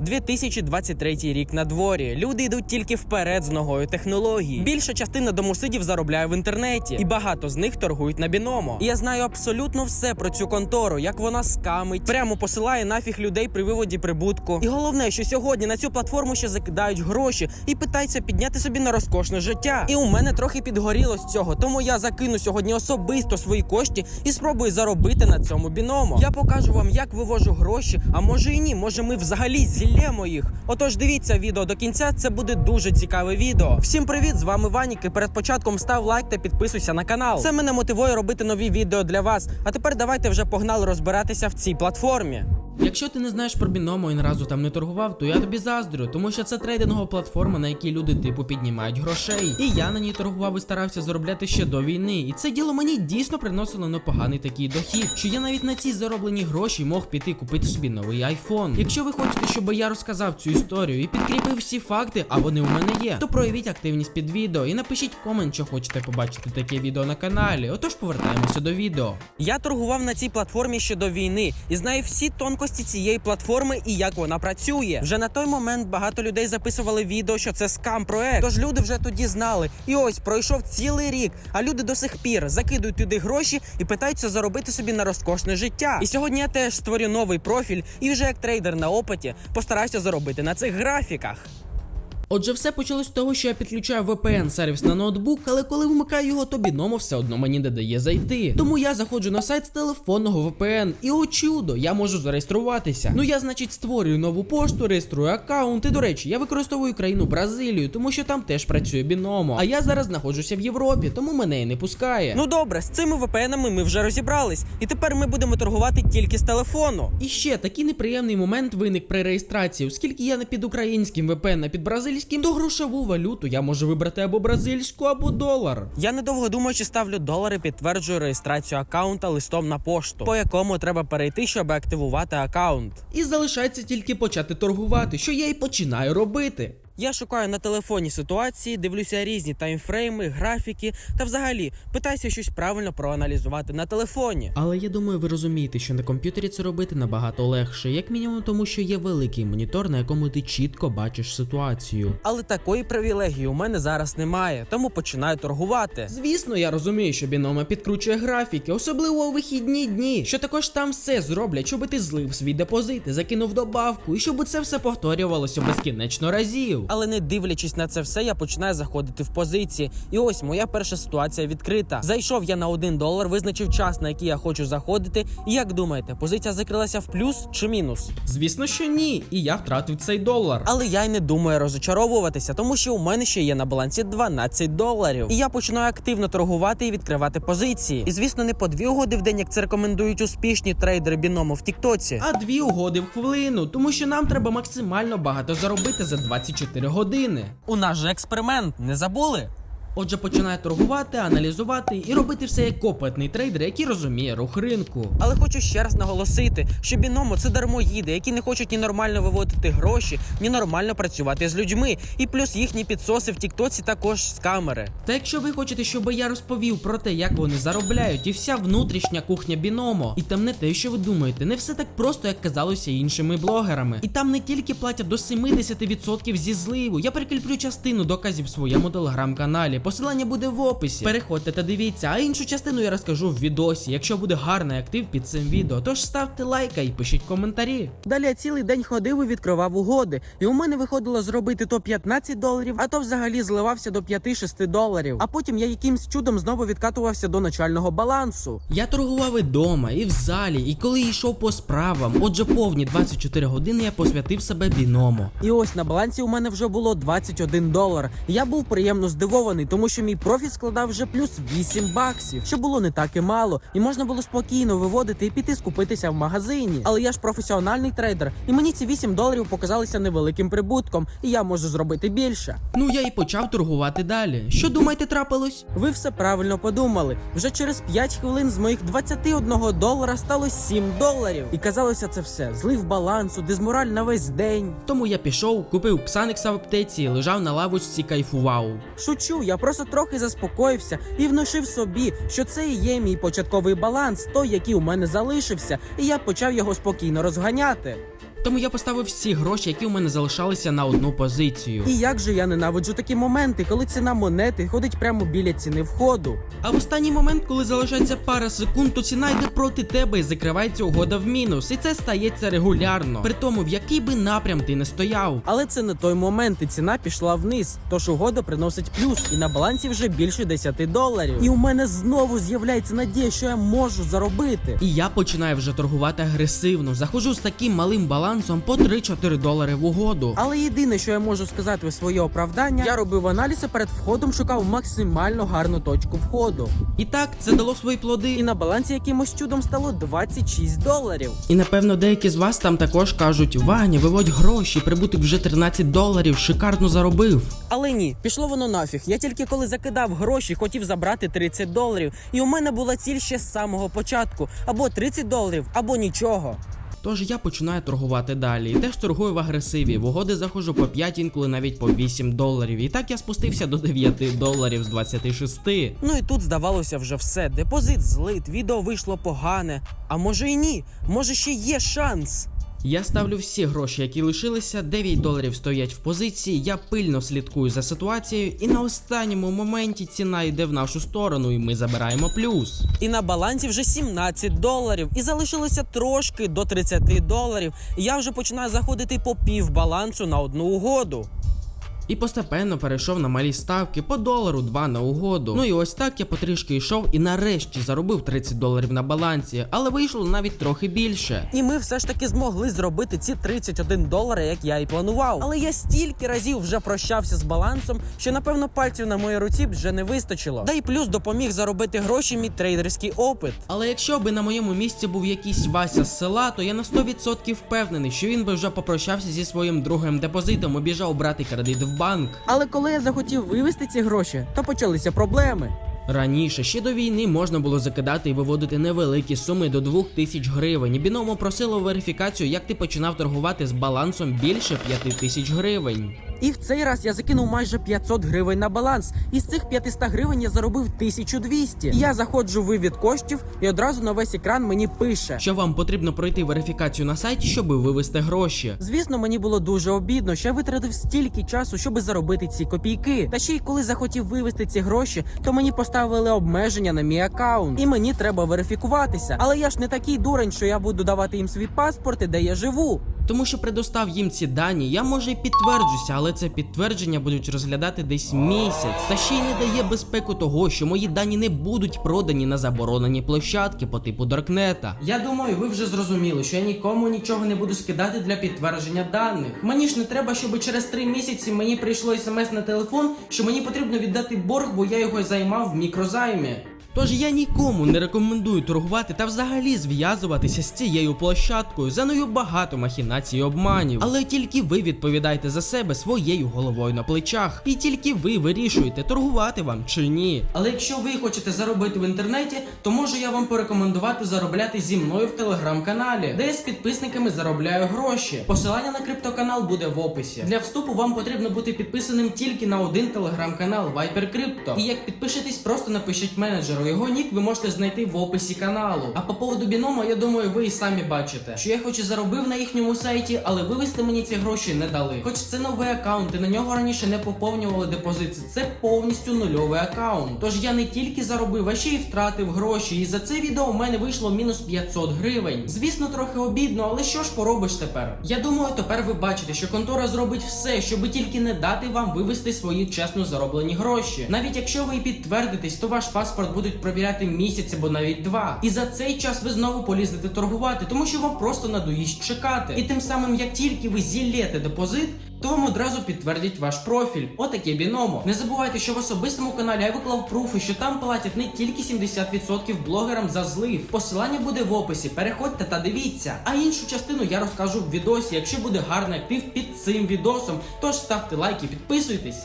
2023 рік на дворі. Люди йдуть тільки вперед з ногою технології. Більша частина домосидів заробляє в інтернеті, і багато з них торгують на біномо. І я знаю абсолютно все про цю контору, як вона скамить, прямо посилає нафіг людей при виводі прибутку. І головне, що сьогодні на цю платформу ще закидають гроші і питаються підняти собі на розкошне життя. І у мене трохи підгоріло з цього, тому я закину сьогодні особисто свої кошти і спробую заробити на цьому біномо. Я покажу вам, як вивожу гроші, а може і ні, може ми взагалі зіллємо їх. Отож, дивіться відео до кінця. Це буде дуже цікаве відео. Всім привіт! З вами Ванік. І перед початком став лайк та підписуйся на канал. Це мене мотивує робити нові відео для вас. А тепер давайте вже погнали розбиратися в цій платформі. Якщо ти не знаєш про біномо і ні разу там не торгував, то я тобі заздрю, тому що це трейдингова платформа, на якій люди типу піднімають грошей. І я на ній торгував і старався заробляти ще до війни. І це діло мені дійсно приносило непоганий такий дохід, що я навіть на ці зароблені гроші мог піти купити собі новий айфон. Якщо ви хочете, щоб я розказав цю історію і підкріпив всі факти, а вони у мене є, то проявіть активність під відео і напишіть комент, що хочете побачити таке відео на каналі. Отож повертаємося до відео. Я торгував на цій платформі ще до війни і знаю всі тонкості цієї платформи і як вона працює. Вже на той момент багато людей записували відео, що це скам проект. Тож люди вже тоді знали. І ось пройшов цілий рік, а люди до сих пір закидують туди гроші і питаються заробити собі на розкошне життя. І сьогодні я теж створю новий профіль і вже як трейдер на опиті постараюся заробити на цих графіках. Отже, все почалось з того, що я підключаю VPN сервіс на ноутбук, але коли вмикаю його, то біномо все одно мені не дає зайти. Тому я заходжу на сайт з телефонного VPN, і о чудо, я можу зареєструватися. Ну я, значить, створюю нову пошту, реєструю аккаунт. І до речі, я використовую країну Бразилію, тому що там теж працює біномо. А я зараз знаходжуся в Європі, тому мене і не пускає. Ну добре, з цими VPN-ами ми вже розібрались, і тепер ми будемо торгувати тільки з телефону. І ще такий неприємний момент виник при реєстрації, оскільки я не під українським VPN, а під бразильським, то грошову валюту я можу вибрати або бразильську, або долар. Я недовго думаючи ставлю долари, підтверджую реєстрацію аккаунта листом на пошту, по якому треба перейти, щоб активувати аккаунт. І залишається тільки почати торгувати, що я і починаю робити. Я шукаю на телефоні ситуації, дивлюся різні таймфрейми, графіки та взагалі питаюся щось правильно проаналізувати на телефоні. Але я думаю, ви розумієте, що на комп'ютері це робити набагато легше, як мінімум, тому що є великий монітор, на якому ти чітко бачиш ситуацію. Але такої привілегії у мене зараз немає, тому починаю торгувати. Звісно, я розумію, що бінома підкручує графіки, особливо у вихідні дні, що також там все зроблять, щоб ти злив свій депозит, закинув добавку, і щоб це все повторювалося безкінечно разів. Але не дивлячись на це все, я починаю заходити в позиції. І ось моя перша ситуація відкрита. Зайшов я на 1 долар, визначив час, на який я хочу заходити. І як думаєте, позиція закрилася в плюс чи мінус? Звісно, що ні, і я втратив цей долар. Але я й не думаю розочаровуватися, тому що у мене ще є на балансі 12 доларів. І я починаю активно торгувати і відкривати позиції. І звісно, не по дві угоди в день, як це рекомендують успішні трейдери біному в Тіктоці. А дві угоди в хвилину, тому що нам треба максимально багато заробити за 24 години. У нас же експеримент, не забули? Отже, починає торгувати, аналізувати і робити все як опитний трейдер, який розуміє рух ринку. Але хочу ще раз наголосити, що біномо це дармоїди, які не хочуть ні нормально виводити гроші, ні нормально працювати з людьми. І плюс їхні підсоси в Тіктоці також з камери. Та якщо ви хочете, щоб я розповів про те, як вони заробляють, і вся внутрішня кухня біномо, і там не те, що ви думаєте, не все так просто, як казалося іншими блогерами. І там не тільки платять до 70% зі зливу. Я прикріплю частину доказів в своєму телеграм-каналі. Посилання буде в описі. Переходьте та дивіться, а іншу частину я розкажу в відосі, якщо буде гарний актив під цим відео. Тож ставте лайка і пишіть коментарі. Далі я цілий день ходив і відкривав угоди, і у мене виходило зробити то 15 доларів, а то взагалі зливався до 5-6 доларів. А потім я якимсь чудом знову відкатувався до начального балансу. Я торгував і дома, і в залі, і коли йшов по справам. Отже, повні 24 години я посвятив себе біномо. І ось на балансі у мене вже було 21 долар. Я був приємно здивований, тому що мій профіт складав вже плюс 8 баксів, що було не так і мало, і можна було спокійно виводити і піти скупитися в магазині. Але я ж професіональний трейдер, і мені ці 8 доларів показалися невеликим прибутком, і я можу зробити більше. Ну я і почав торгувати далі. Що думаєте, трапилось? Ви все правильно подумали. Вже через 5 хвилин з моїх 21 долара стало 7 доларів. І казалося це все. Злив балансу, дезмораль на весь день. Тому я пішов, купив Ксаникса в аптеці, лежав на лавочці, кайфував. Шучу, я просто трохи заспокоївся і внушив собі, що це і є мій початковий баланс, той, який у мене залишився, і я почав його спокійно розганяти. Тому я поставив всі гроші, які у мене залишалися на одну позицію. І як же я ненавиджу такі моменти, коли ціна монети ходить прямо біля ціни входу. А в останній момент, коли залишається пара секунд, то ціна йде проти тебе і закривається угода в мінус. І це стається регулярно. При тому, в який би напрям ти не стояв. Але це не той момент, і ціна пішла вниз. Тож угода приносить плюс, і на балансі вже більше 10 доларів. І у мене знову з'являється надія, що я можу заробити. І я починаю вже торгувати агресивно. Заходжу з таким малим балансом по 3-4 долари в угоду. Але єдине, що я можу сказати в своє оправдання, я робив аналіз і перед входом шукав максимально гарну точку входу. І так, це дало свої плоди. І на балансі якимось чудом стало 26 доларів. І напевно деякі з вас там також кажуть: Ваня, виводь гроші, прибуток вже 13 доларів, шикарно заробив. Але ні, пішло воно нафіг. Я тільки коли закидав гроші, хотів забрати 30 доларів. І у мене була ціль ще з самого початку: або 30 доларів, або нічого. Тож я починаю торгувати далі. І теж торгую в агресиві. В угоди заходжу по 5, інколи навіть по 8 доларів. І так я спустився до 9 доларів з 26. Ну і тут здавалося вже все. Депозит злит, відео вийшло погане. А може і ні, може ще є шанс. Я ставлю всі гроші, які лишилися, 9 доларів стоять в позиції. Я пильно слідкую за ситуацією, і на останньому моменті ціна йде в нашу сторону, і ми забираємо плюс. І на балансі вже 17 доларів. І залишилося трошки до 30 доларів. Я вже починаю заходити по пів балансу на одну угоду. І постепенно перейшов на малі ставки по долару 2 на угоду. Ну і ось так я потрішки йшов і нарешті заробив 30 доларів на балансі, але вийшло навіть трохи більше. І ми все ж таки змогли зробити ці 31 долари, як я і планував. Але я стільки разів вже прощався з балансом, що напевно пальців на моїй руці вже не вистачило. Да й плюс допоміг заробити гроші мій трейдерський опит. Але якщо би на моєму місці був якийсь Вася з села, то я на 100% впевнений, що він би вже попрощався зі своїм другим депозитом і біжав брати кредит в банк. Але коли я захотів вивести ці гроші, то почалися проблеми. Раніше ще до війни можна було закидати і виводити невеликі суми до 2000 гривень. Біномо просило верифікацію, як ти починав торгувати з балансом більше 5000 гривень. І в цей раз я закинув майже 500 гривень на баланс. І з цих 500 гривень я заробив 1200. І я заходжу в вивід коштів, і одразу на весь екран мені пише. Що вам потрібно пройти верифікацію на сайті, щоб вивести гроші. Звісно, мені було дуже обідно, що я витратив стільки часу, щоб заробити ці копійки. Та ще й коли захотів вивести ці гроші, то мені поставили обмеження на мій аккаунт, і мені треба верифікуватися. Але я ж не такий дурень, що я буду давати їм свій паспорт і де я живу. Тому що предостав їм ці дані, я може і підтверджуся, але це підтвердження будуть розглядати десь місяць. Та ще й не дає безпеку того, що мої дані не будуть продані на заборонені площадки по типу Даркнета. Я думаю, ви вже зрозуміли, що я нікому нічого не буду скидати для підтвердження даних. Мені ж не треба, щоб через три місяці мені прийшло смс на телефон, що мені потрібно віддати борг, бо я його займав в мікрозаймі. Тож я нікому не рекомендую торгувати та взагалі зв'язуватися з цією площадкою. За нею багато махінацій обманів. Але тільки ви відповідаєте за себе своєю головою на плечах. І тільки ви вирішуєте, торгувати вам чи ні. Але якщо ви хочете заробити в інтернеті, то можу я вам порекомендувати заробляти зі мною в телеграм-каналі, де я з підписниками заробляю гроші. Посилання на криптоканал буде в описі. Для вступу вам потрібно бути підписаним тільки на один телеграм-канал Viper Crypto. І як підпишетесь, просто напишіть менеджеру. Його нік ви можете знайти в описі каналу. А по поводу бінома, я думаю, ви і самі бачите, що я хоч і заробив на їхньому сайті, але вивести мені ці гроші не дали. Хоч це новий аккаунт, і на нього раніше не поповнювали депозити. Це повністю нульовий аккаунт. Тож я не тільки заробив, а ще й втратив гроші. І за це відео у мене вийшло мінус 500 гривень. Звісно, трохи обідно, але що ж поробиш тепер? Я думаю, тепер ви бачите, що контора зробить все, щоби тільки не дати вам вивести свої чесно зароблені гроші. Навіть якщо ви підтвердитесь, то ваш паспорт будуть провіряти місяць або навіть два. І за цей час ви знову полізете торгувати, тому що вам просто надоїсть чекати. І тим самим, як тільки ви зіллєте депозит. То вам одразу підтвердять ваш профіль. Отаке біномо. Не забувайте, що в особистому каналі я виклав пруфи, що там платять не тільки 70% блогерам за злив. Посилання буде в описі. Переходьте та дивіться. А іншу частину я розкажу в відосі, якщо буде гарний актив під цим відосом. Тож ставте лайки, підписуйтесь.